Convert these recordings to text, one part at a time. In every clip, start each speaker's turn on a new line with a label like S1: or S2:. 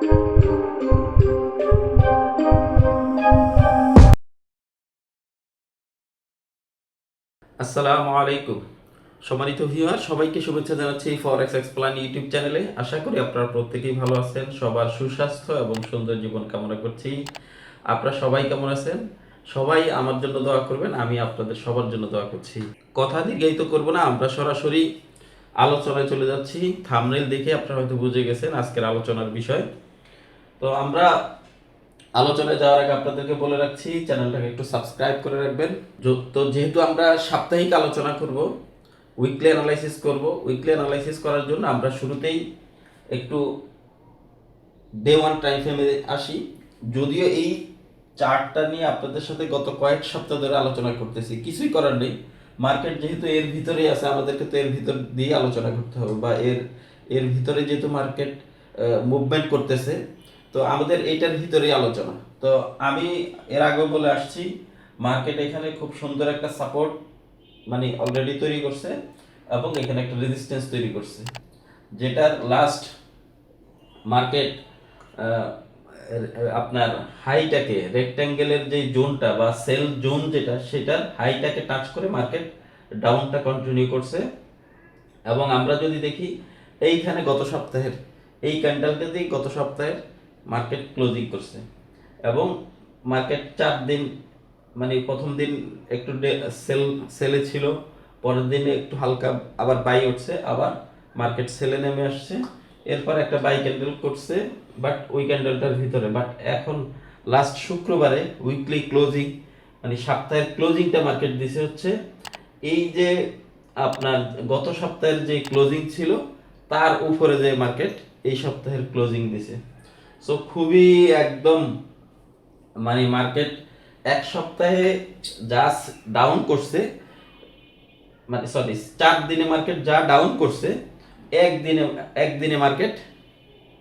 S1: আসসালামু আলাইকুম। সম্মানিত ভিউয়ার, সবাইকে শুভেচ্ছা জানাচ্ছি ফরেক্স এক্সপ্লান ইউটিউব চ্যানেলে আশা করি আপনারা প্রত্যেকেই ভালো আছেন, সবার সুস্বাস্থ্য এবং সুন্দর জীবন কামনা করছি। আপনারা সবাই কেমন আছেন? সবাই আমার জন্য দোয়া করবেন, আমি আপনাদের সবার জন্য দোয়া করছি। কথা দীর্ঘায়িত করব না, আমরা সরাসরি আলোচনায় চলে যাচ্ছি। থামনেল দেখে আপনারা হয়তো বুঝে গেছেন আজকের আলোচনার বিষয়। তো আমরা আলোচনায় যাওয়ার আগে আপনাদেরকে বলে রাখছি, চ্যানেলটাকে একটু সাবস্ক্রাইব করে রাখবেন। তো যেহেতু আমরা সাপ্তাহিক আলোচনা করব উইকলি অ্যানালাইসিস করব উইকলি অ্যানালাইসিস করার জন্য আমরা শুরুতেই একটু ডে ওয়ান টাইম ফ্রেমে আসি। যদিও এই চার্টটা নিয়ে আপনাদের সাথে গত কয়েক সপ্তাহ ধরে আলোচনা করতেছি, কিছুই করার নেই। মার্কেট যেহেতু এর ভিতরেই আছে, আমাদেরকে তো এর ভিতর দিয়ে আলোচনা করতে হবে বা এর এর ভিতরে যেহেতু মার্কেট মুভমেন্ট করতেছে তো আমাদের এইটার ভিতরেই আলোচনা। তো আমি এর আগে বলে আসছি মার্কেট এখানে খুব সুন্দর একটা সাপোর্ট মানে অলরেডি তৈরি করছে এবং এখানে একটা রেজিস্ট্যান্স তৈরি করছে। যেটার লাস্ট মার্কেট আপনার হাইটাকে রেক্ট্যাঙ্গেলের যে জোনটা বা সেল জোন যেটা, সেটার হাইটাকে টাচ করে মার্কেট ডাউনটা কন্টিনিউ করছে। এবং আমরা যদি দেখি, এইখানে গত সপ্তাহের, এই ক্যান্ডেলটা দিয়ে গত সপ্তাহের মার্কেট ক্লোজিং করছে। এবং মার্কেট চার দিন মানে প্রথম দিন একটু সেল সেলে ছিল, পরের দিনে একটু হালকা আবার বাই উঠছে, আবার মার্কেট সেলে নেমে আসছে। এরপর একটা বাই ক্যান্ডেল করছে বাট ওই ক্যান্ডেলটার ভিতরে। বাট এখন লাস্ট শুক্রবারে উইকলি ক্লোজিং মানে সপ্তাহের ক্লোজিংটা মার্কেট দিছে হচ্ছে, এই যে আপনার গত সপ্তাহের যে ক্লোজিং ছিল, তার উপরে যে মার্কেট এই সপ্তাহের ক্লোজিং দিছে। সো খুবই একদম মানে মার্কেট এক সপ্তাহে যা ডাউন করছে মানে সরি চার দিনে মার্কেট যা ডাউন করছে, একদিনে একদিনে মার্কেট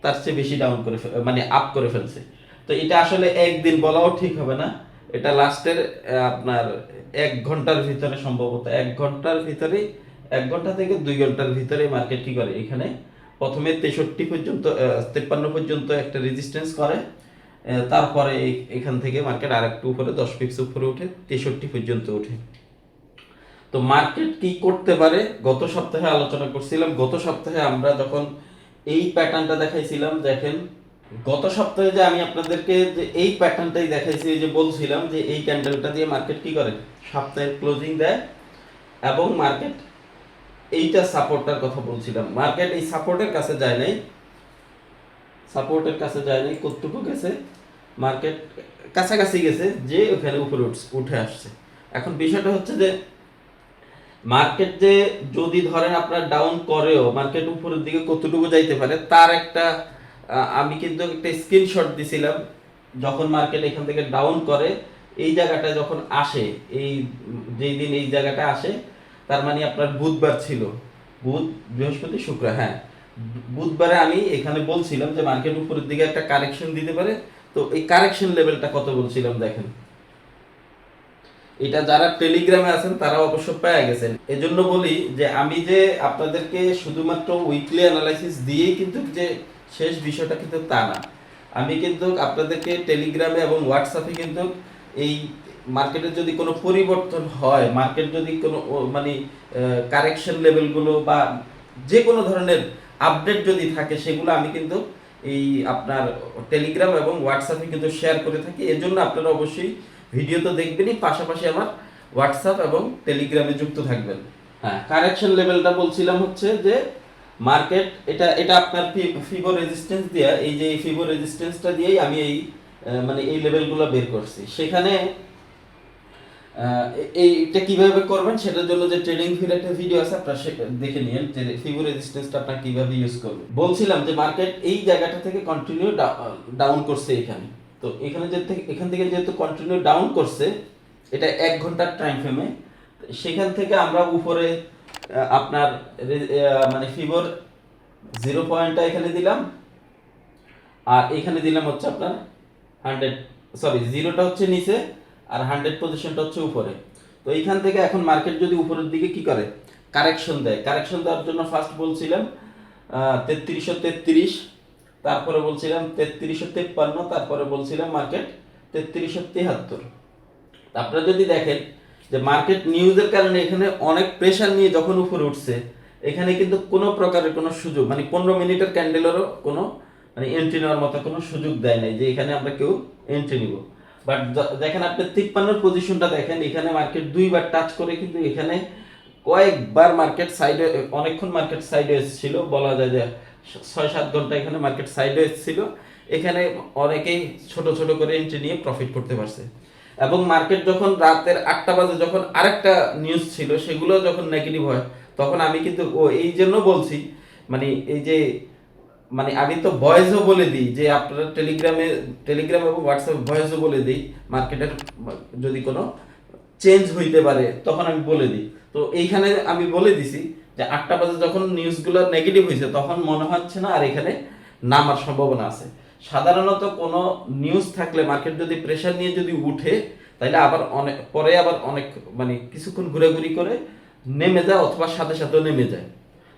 S1: তার চেয়ে বেশি ডাউন করে মানে আপ করে ফেলছে। তো এটা আসলে একদিন বলাও ঠিক হবে না, এটা লাস্টের আপনার এক ঘণ্টার ভিতরে সম্ভবত, এক ঘণ্টার ভিতরেই, এক ঘণ্টা থেকে দুই ঘণ্টার ভিতরে মার্কেট কি করে এখানে? প্রথমে তেষট্টি পর্যন্ত তেপ্পান্ন পর্যন্ত একটা রেজিস্ট্যান্স করে তারপরে এখান থেকে মার্কেট আর একটু উপরে, দশ পিপস উপরে উঠে তেষট্টি পর্যন্ত উঠে। তো মার্কেট কি করতে পারে? গত সপ্তাহে আলোচনা করছিলাম। গত সপ্তাহে আমরা যখন এই প্যাটার্নটা দেখাইছিলাম, দেখেন, গত সপ্তাহে যে আমি আপনাদেরকে যে এই প্যাটার্নটাই দেখাইছি যে বলছিলাম যে এই ক্যান্ডেলটা দিয়ে মার্কেট কি করে? সপ্তাহের ক্লোজিং দেয় এবং মার্কেট এইটা সাপোর্টটার কথা বলছিলাম। মার্কেট এই সাপোর্টের কাছে যায় নাই। সাপোর্টের কাছে যায় নাই, কতটুকু গেছে? মার্কেট কাছাকাছি গেছে, যে ওখানে উপরে উঠে আসছে। এখন বিষয়টা হচ্ছে যে, মার্কেট যে যদি ধরেন আপনার ডাউন করেও, মার্কেট উপরের দিকে কতটুকু যাইতে পারে, তার একটা আমি কিন্তু একটা স্ক্রিনশট দিছিলাম, যখন মার্কেট এখান থেকে ডাউন করে, এই জায়গাটা যখন আসে, এই যেই দিন এই জায়গাটা আসে তার মানে আপনার বুধবার ছিল। বুধ, বৃহস্পতি, শুক্র হ্যাঁ। বুধবারে আমি এখানে বলছিলাম যে মার্কেট উপরের দিকে একটা কারেকশন দিতে পারে। তো এই কারেকশন লেভেলটা কত বলছিলাম দেখেন। এটা যারা টেলিগ্রামে আছেন তারা অবশ্য পেয়ে গেছেন। এজন্য বলি যে আমি যে আপনাদেরকে শুধুমাত্র উইকলি অ্যানালাইসিস দিয়েই কিন্তু যে শেষ বিষয়টা কিন্তু তা না। আমি কিন্তু আপনাদেরকে টেলিগ্রামে এবং হোয়াটসঅ্যাপে কিন্তু এই মার্কেটের যদি কোনো পরিবর্তন হয় মার্কেট যদি কোনো মানে কারেকশন লেভেলগুলো বা যে কোনো ধরনের আপডেট যদি থাকে, সেগুলো আমি কিন্তু এই আপনার টেলিগ্রাম এবং হোয়াটসঅ্যাপে কিন্তু শেয়ার করে থাকি। এর জন্য আপনারা অবশ্যই ভিডিও তো দেখবেনই, পাশাপাশি আমার হোয়াটসঅ্যাপ এবং টেলিগ্রামে যুক্ত থাকবেন। হ্যাঁ কারেকশন লেভেলটা বলছিলাম হচ্ছে যে মার্কেট এটা এটা আপনার ফিবো রেজিস্ট্যান্স দিয়ে, এই যে ফিবো রেজিস্ট্যান্সটা দিয়েই আমি এই মানে এই লেভেলগুলো বের করছি। সেখানে এইটা কীভাবে করবেন সেটার জন্য যে ট্রেডিং ফির একটা ভিডিও আছে, আপনারা দেখে নিন যে ফিবো রেজিস্ট্যান্সটা আপনারা কীভাবে ইউজ করবেন। বলছিলাম যে মার্কেট এই জায়গাটা থেকে কন্টিনিউ ডাউন করছে এখানে। তো এখানে যে এখান থেকে যেহেতু কন্টিনিউ ডাউন করছে, এটা এক ঘণ্টার টাইম ফ্রেমে সেখান থেকে আমরা উপরে আপনার মানে ফিবোর জিরো পয়েন্টটা এখানে দিলাম, আর এখানে দিলাম হচ্ছে আপনার হান্ড্রেড সরি জিরোটা হচ্ছে নিচে আর হান্ড্রেড পজিশনটা হচ্ছে উপরে। তো এইখান থেকে এখন মার্কেট যদি উপরের দিকে কি করে? কারেকশন দেয়। কারেকশন দেওয়ার জন্য ফার্স্ট বলছিলাম তেত্রিশশো তেত্রিশ, তারপরে বলছিলাম তেত্রিশশো তেপ্পান্ন, তারপরে বলছিলাম মার্কেট তেত্রিশশো তিয়াত্তর আপনারা যদি দেখেন যে মার্কেট নিউজের কারণে এখানে অনেক প্রেশার নিয়ে যখন উপরে উঠছে, এখানে কিন্তু কোনো প্রকারের কোনো সুযোগ মানে পনেরো মিনিটের ক্যান্ডেলেরও কোনো মানে এন্ট্রি নেওয়ার মতো কোনো সুযোগ দেয় নাই যে এখানে আমরা কেউ এন্ট্রি নিব। বাট দেখেন আপনি তিপ্পান্নর পজিশনটা দেখেন, এখানে মার্কেট দুইবার টাচ করে কিন্তু এখানে কয়েকবার মার্কেট সাইডে অনেকক্ষণ মার্কেট সাইডে এসেছিল। বলা যায় যে ছয় সাত ঘণ্টা এখানে মার্কেট সাইডে এসেছিল। এখানে অনেকেই ছোট ছোট করে এন্ট্রি নিয়ে প্রফিট করতে পারছে। এবং মার্কেট যখন রাতের আটটা বাজে যখন আরেকটা নিউজ ছিল, সেগুলো যখন নেগেটিভ হয়, তখন আমি কিন্তু ও এই জন্য বলছি মানে এই যে মানে আমি তো ভয়েসও বলে দিই, যে আপনারা টেলিগ্রামে টেলিগ্রাম এবং হোয়াটসঅ্যাপ ভয়েসও বলে দিই মার্কেটের যদি কোনো চেঞ্জ হইতে পারে, তখন আমি বলে দিই। তো এইখানে আমি বলে দিছি যে আটটা বাজে যখন নিউজগুলো নেগেটিভ হয়েছে তখন মনে হচ্ছে না আর এখানে নামার সম্ভাবনা আছে। সাধারণত কোনো নিউজ থাকলে মার্কেট যদি প্রেশার নিয়ে যদি উঠে তাহলে আবার অনেক, পরে আবার অনেক মানে কিছুক্ষণ ঘুরাঘুরি করে নেমে যায়, অথবা সাথে সাথেও নেমে যায়।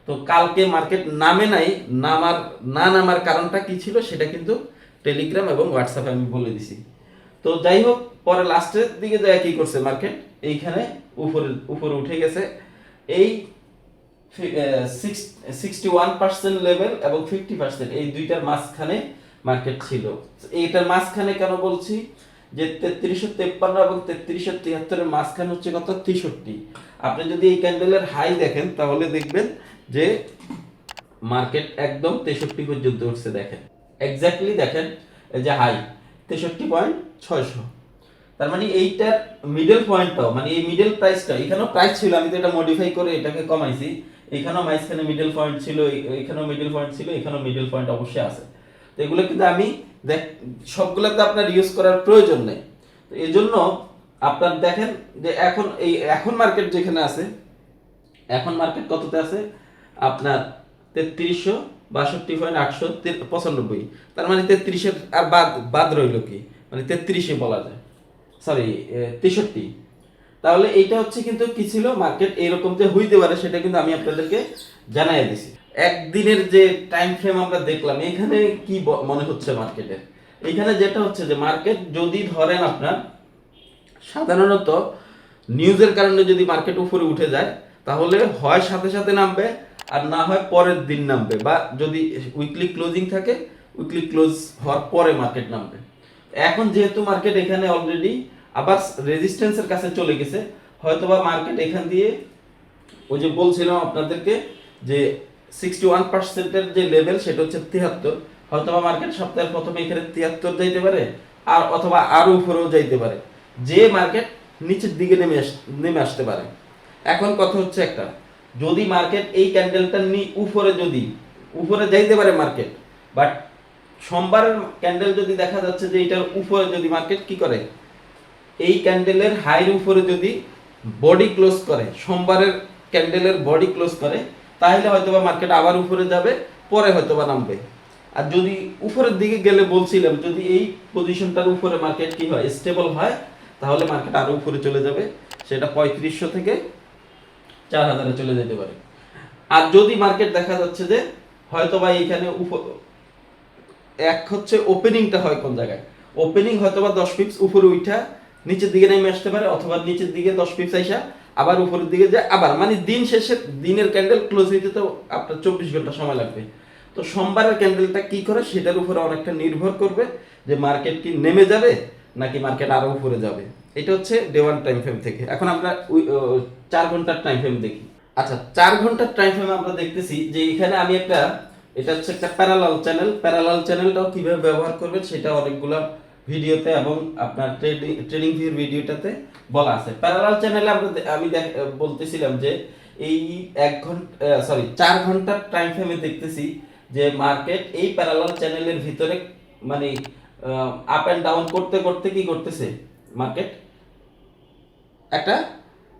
S1: তো কালকে মার্কেট নামে নাই, নামার, না নামার কারণটা কি ছিল সেটা কিন্তু টেলিগ্রাম এবং হোয়াটসঅ্যাপে আমি বলে দিছি। তো যাই হোক, পরে লাস্টের দিকে যায় কি করছে মার্কেট এইখানে উপরে উপরে উঠে গেছে। এই সিক্সটি ওয়ান পার্সেন্ট লেভেল এবং ফিফটি পার্সেন্ট এই দুইটার মাঝখানে মার্কেট ছিল। এইটার মাঝখানে কেন বলছি? যে তেত্রিশশো তেপ্পান্ন এবং তেত্রিশশো তিয়াত্তরের মাঝখানে হচ্ছে কত? তেষট্টি। আপনি যদি এই ক্যান্ডেলের হাই দেখেন, তাহলে দেখবেন যে মার্কেট একদম তেষট্টি পর্যন্ত উঠছে, দেখেন। এক্স্যাক্টলি দেখেন যে হাই তেষট্টি পয়েন্ট ছয়শো। তার মানে এইটার মিডল পয়েন্টটাও মানে এই মিডল প্রাইসটা এখানেও প্রাইস ছিল, আমি তো এটা মডিফাই করে এটাকে কমাইছি। এখানেও মাঝখানে মিডল পয়েন্ট ছিল এখানেও মিডল পয়েন্ট ছিল, এখানেও মিডল পয়েন্ট অবশ্যই আছে। তো এগুলো কিন্তু আমি দেখ সবগুলোতে আপনার ইউজ করার প্রয়োজন নেই। তো এই জন্য আপনার দেখেন যে এখন এই, এখন মার্কেট যেখানে আছে, এখন মার্কেট কততে আছে? আপনার তেত্রিশশো বাষট্টি পয়েন্ট আটশো পঁচানব্বই। তার মানে তেত্রিশের আর বাদ বাদ রইল কি? মানে তেত্রিশে বলা যায়। সরি তেষট্টি। তাহলে এইটা হচ্ছে কিন্তু কি ছিল? মার্কেট এরকম যে হইতে পারে, সেটা কিন্তু আমি আপনাদেরকে জানাই দিছি। একদিনের যে টাইম ফ্রেম আমরা দেখলাম, এখানে কি মনে হচ্ছে মার্কেটের এখানে যেটা হচ্ছে যে মার্কেট যদি ধরেন আপনার, সাধারণত নিউজের কারণে যদি মার্কেট উপরে উঠে যায়, তাহলে হয় সাথে সাথে নামবে আর না হয় পরের দিন নামবে, বা যদি উইকলি ক্লোজিং থাকে উইকলি ক্লোজ হওয়ার পরে মার্কেট নামবে। এখন যেহেতু মার্কেট এখানে অলরেডি আবার রেজিস্ট্যান্সের কাছে চলে গেছে, হয়তোবা মার্কেট এখান দিয়ে ওই যে বলছিলাম আপনাদেরকে যে সিক্সটি ওয়ান পার্সেন্টের যে লেভেল সেটা হচ্ছে তিয়াত্তর, হয়তোবা মার্কেট সপ্তাহের প্রথমে এখানে তিয়াত্তর যাইতে পারে, আর অথবা আরও উপরেও যাইতে পারে। যে মার্কেট নিচের দিকে নেমে নেমে আসতে পারে। এখন কথা হচ্ছে একটা যদি মার্কেট এই ক্যান্ডেলটা নি, উপরে যদি, উপরে যাইতে পারে মার্কেট বাট সোমবারের ক্যান্ডেল যদি দেখা যাচ্ছে যে এটার উপরে যদি মার্কেট কি করে? এই ক্যান্ডেলের হাইর উপরে যদি বডি ক্লোজ করে, সোমবারের ক্যান্ডেলের বডি ক্লোজ করে, তাহলে হয়তোবা মার্কেট আবার উপরে যাবে, পরে হয়তোবা নামবে। আর যদি উপরের দিকে গেলে বলছিলাম, যদি এই পজিশনটার উপরে মার্কেট কি হয় স্টেবল হয়, তাহলে মার্কেট আরও উপরে চলে যাবে, সেটা পঁয়ত্রিশশো থেকে চার হাজারে চলে যেতে পারে। আর যদি মার্কেট দেখা যাচ্ছে যে হয়তোবা এইখানে উপ- এক হচ্ছে ওপেনিংটা হয় কোন জায়গায়। ওপেনিং হয়তো বা দশ পিপস উপরে উঠা নিচের দিকে নেমে আসতে পারে, অথবা নিচের দিকে দশ পিপস আইসা আবার উপরের দিকে যায়, আবার মানে দিন শেষে দিনের ক্যান্ডেল ক্লোজ হইতে তো আপনার চব্বিশ ঘণ্টা সময় লাগবে। তো সোমবারের ক্যান্ডেলটা কি করে সেটার উপরে অনেকটা নির্ভর করবে যে মার্কেট কি নেমে যাবে নাকি মার্কেট আরও উপরে যাবে। এটা হচ্ছে ডে ওয়ান টাইম ফ্রেম থেকে। এখন আমরা চার ঘণ্টার টাইম ফ্রেম দেখি। আচ্ছা চার ঘণ্টার টাইম ফ্রেমে আমরা দেখতেছি যে এখানে আমি একটা, এটা হচ্ছে একটা প্যারালাল চ্যানেল প্যারালাল চ্যানেলটাও কীভাবে ব্যবহার করবেন সেটা অনেকগুলো ভিডিওতে এবং আপনার ট্রেডিং ট্রেডিং ভিউর ভিডিওটাতে বলা আছে। প্যারালাল চ্যানেলে আমরা আমি বলতেছিলাম যে এই এক ঘণ্টা সরি চার ঘণ্টার টাইম ফ্রেমে দেখতেছি যে মার্কেট এই প্যারালাল চ্যানেলের ভিতরে মানে আপ অ্যান্ড ডাউন করতে করতে কি করতেছে? মার্কেট একটা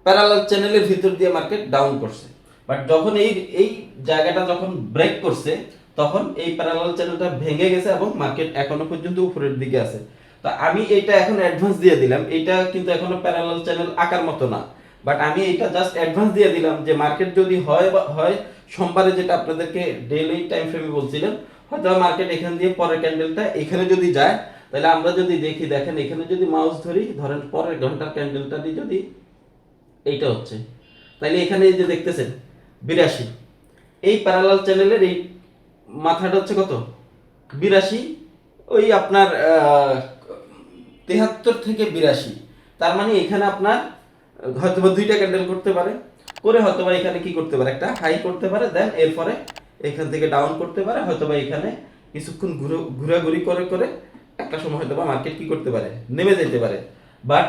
S1: প্যারালাল চ্যানেলের ভিতর দিয়ে মার্কেট ডাউন করছে। বাট যখন এই এই জায়গাটা যখন ব্রেক করছে, তখন এই প্যারালাল চ্যানেলটা ভেঙে গেছে এবং মার্কেট এখনও পর্যন্ত উপরের দিকে আছে। তো আমি এটা এখন অ্যাডভান্স দিয়ে দিলাম। এটা কিন্তু এখনও প্যারালাল চ্যানেল আকার মতো না। বাট আমি এটা জাস্ট অ্যাডভান্স দিয়ে দিলাম যে মার্কেট যদি হয় বা, হয়, সোমবারে যেটা আপনাদেরকে ডেইলি টাইম ফ্রেমে বলছিলাম, হয়তো মার্কেট এখান দিয়ে পরের ক্যান্ডেলটা এখানে যদি যায় তাহলে আমরা যদি দেখি, দেখেন এখানে যদি মাউস ধরি, ধরেন পরের ঘণ্টার ক্যান্ডেলটা দিয়ে যদি এইটা হচ্ছে। তাইলে এখানে এই যে দেখতেছেন, বিরাশি। এই প্যারালাল চ্যানেলের এই মাথাটা হচ্ছে কত? বিরাশি। ওই আপনার তেহাত্তর থেকে বিরাশি। তার মানে এখানে আপনার হয়তো দুইটা ক্যান্ডেল করতে পারে। করে হয়তো বা এখানে কি করতে পারে? একটা হাই করতে পারে দেন এরপরে এখান থেকে ডাউন করতে পারে। হয়তো বা এখানে কিছুক্ষণ ঘুরে, ঘোরাঘুরি করে করে একটা সময় হয়তো বা মার্কেট কি করতে পারে? নেমে যেতে পারে। বাট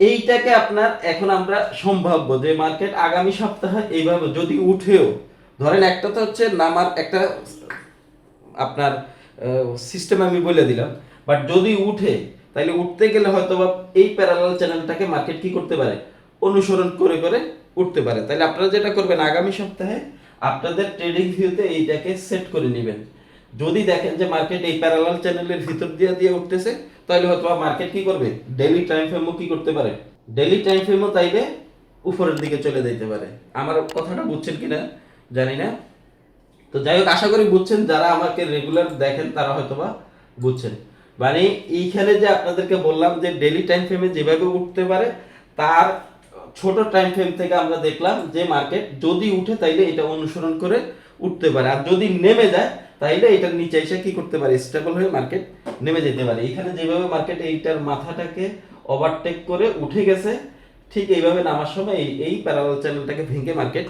S1: এইটাকে আপনার এখন আমরা সম্ভাব্য যে মার্কেট আগামী সপ্তাহে এইভাবে যদি উঠেও, ধরেন একটা তো হচ্ছে নামার একটা আপনার সিস্টেম আমি বলে দিলাম। বাট যদি উঠে তাহলে উঠতে গেলে হয়তো বা এই প্যারালাল চ্যানেলটাকে মার্কেট কি করতে পারে? অনুসরণ করে করে উঠতে পারে। তাহলে আপনারা যেটা করবেন, আগামী সপ্তাহে আপনাদের ট্রেডিং ভিউতে এইটাকে সেট করে নেবেন। যদি দেখেন যে মার্কেট এই প্যারালাল চ্যানেলের ভিতর দিয়ে দিয়ে উঠতেছে, তাহলে হয়তো মার্কেট কি করবে? ডেইলি টাইম ফ্রেমও কি করতে পারে? ডেইলি টাইম ফ্রেমও তাইলে উপরের দিকে চলে যেতে পারে। আমার কথাটা বুঝছেন কিনা? জানি না। তো যাই হোক, আশা করি বুঝছেন। যারা আমাকে রেগুলার দেখেন, তারা হয়তোবা বুঝছেন। মানে এইখানে যে আপনাদেরকে বললাম যে ডেলি টাইম ফ্রেমে যেভাবে উঠতে পারে, তার ছোট টাইম ফ্রেম থেকে আমরা দেখলাম যে মার্কেট যদি উঠে তাইলে এটা অনুসরণ করে উঠতে পারে। আর যদি নেমে যায়, তাইলে এটার নিচে এসে কি করতে পারে? স্টেবল হয়ে মার্কেট নেমে যেতে পারে। এখানে যেভাবে মার্কেট এইটার মাথাটাকে ওভারটেক করে উঠে গেছে, ঠিক এইভাবে নামার সময় এই প্যারালাল চ্যানেলটাকে ভেঙে মার্কেট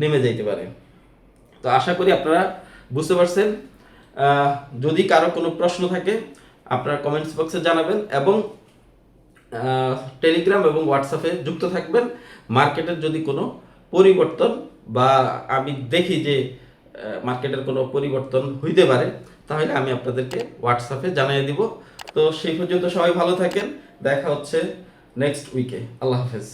S1: নেমে যেতে পারে। তো আশা করি আপনারা বুঝতে পারছেন। যদি কারও কোনো প্রশ্ন থাকে, আপনারা কমেন্টস বক্সে জানাবেন এবং টেলিগ্রাম এবং হোয়াটসঅ্যাপে যুক্ত থাকবেন। মার্কেটের যদি কোনো পরিবর্তন বা আমি দেখি যে মার্কেটের কোনো পরিবর্তন হইতে পারে, তাহলে আমি আপনাদেরকে হোয়াটসঅ্যাপে জানিয়ে দিব। তো সেই পর্যন্ত সবাই ভালো থাকেন, দেখা হচ্ছে নেক্সট উইকে আল্লাহ হাফেজ।